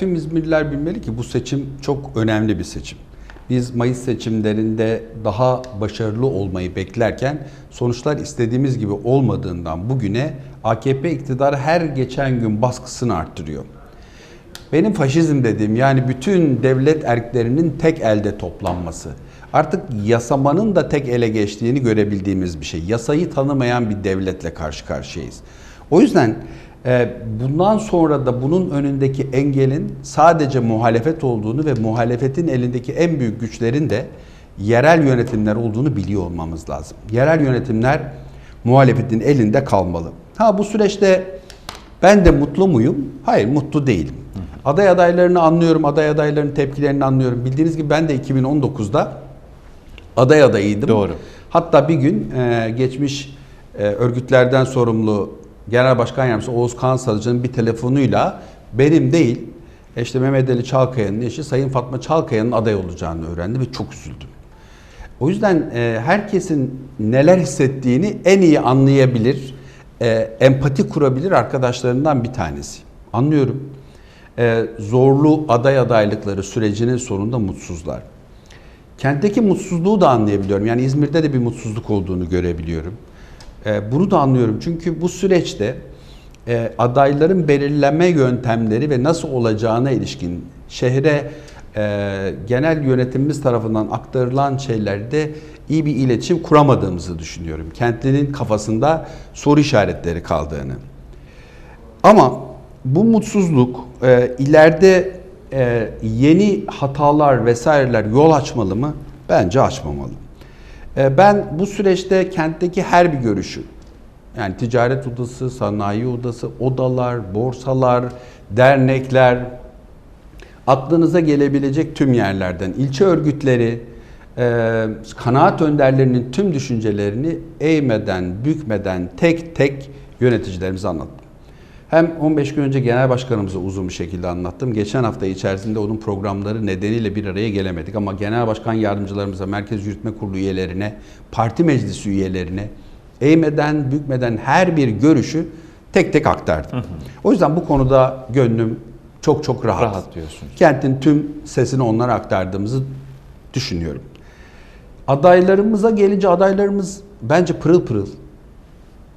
Tüm İzmirliler bilmeli ki bu seçim çok önemli bir seçim. Biz Mayıs seçimlerinde daha başarılı olmayı beklerken sonuçlar istediğimiz gibi olmadığından bugüne AKP iktidarı her geçen gün baskısını arttırıyor. Benim faşizm dediğim yani bütün devlet erklerinin tek elde toplanması. Artık yasamanın da tek ele geçtiğini görebildiğimiz bir şey. Yasayı tanımayan bir devletle karşı karşıyayız. O yüzden bundan sonra da bunun önündeki engelin sadece muhalefet olduğunu ve muhalefetin elindeki en büyük güçlerin de yerel yönetimler olduğunu biliyor olmamız lazım. Yerel yönetimler muhalefetin elinde kalmalı. Ha bu süreçte ben de mutlu muyum? Hayır, mutlu değilim. Aday adaylarını anlıyorum, aday adaylarının tepkilerini anlıyorum. Bildiğiniz gibi ben de 2019'da aday adayıydım. Doğru. Hatta bir gün e, geçmiş e, örgütlerden sorumlu Genel Başkan Yardımcısı Oğuz Kağan Salıcı'nın bir telefonuyla benim değil, işte Mehmet Ali Çalkaya'nın eşi Sayın Fatma Çalkaya'nın aday olacağını öğrendi ve çok üzüldüm. O yüzden e, herkesin neler hissettiğini en iyi anlayabilir, e, empati kurabilir arkadaşlarından bir tanesi. Anlıyorum. E, zorlu aday adaylıkları sürecinin sonunda mutsuzlar. Kentteki mutsuzluğu da anlayabiliyorum. Yani İzmir'de de bir mutsuzluk olduğunu görebiliyorum. E, bunu da anlıyorum. Çünkü bu süreçte e, adayların belirleme yöntemleri ve nasıl olacağına ilişkin şehre e, genel yönetimimiz tarafından aktarılan şeylerde iyi bir iletişim kuramadığımızı düşünüyorum. Kentlinin kafasında soru işaretleri kaldığını. Ama bu mutsuzluk e, ileride e, yeni hatalar vesaireler yol açmalı mı? Bence açmamalı. E, ben bu süreçte kentteki her bir görüşü, yani ticaret odası, sanayi odası, odalar, borsalar, dernekler, aklınıza gelebilecek tüm yerlerden, ilçe örgütleri, e, kanaat önderlerinin tüm düşüncelerini eğmeden, bükmeden tek tek yöneticilerimize anlattım. Hem 15 gün önce genel başkanımıza uzun bir şekilde anlattım. Geçen hafta içerisinde onun programları nedeniyle bir araya gelemedik ama genel başkan yardımcılarımıza, merkez yürütme kurulu üyelerine, parti meclisi üyelerine eğmeden, bükmeden her bir görüşü tek tek aktardım. O yüzden bu konuda gönlüm çok çok rahat. Rahat diyorsunuz. Kentin tüm sesini onlara aktardığımızı düşünüyorum. Adaylarımıza gelince adaylarımız bence pırıl pırıl,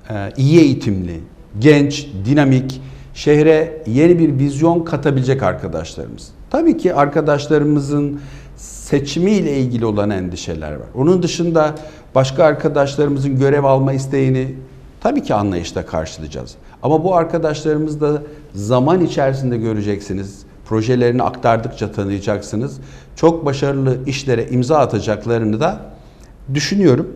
e, iyi eğitimli, genç, dinamik, şehre yeni bir vizyon katabilecek arkadaşlarımız. Tabii ki arkadaşlarımızın seçimiyle ilgili olan endişeler var. Onun dışında başka arkadaşlarımızın görev alma isteğini tabii ki anlayışla karşılayacağız. Ama bu arkadaşlarımız da zaman içerisinde göreceksiniz. Projelerini aktardıkça tanıyacaksınız. Çok başarılı işlere imza atacaklarını da düşünüyorum.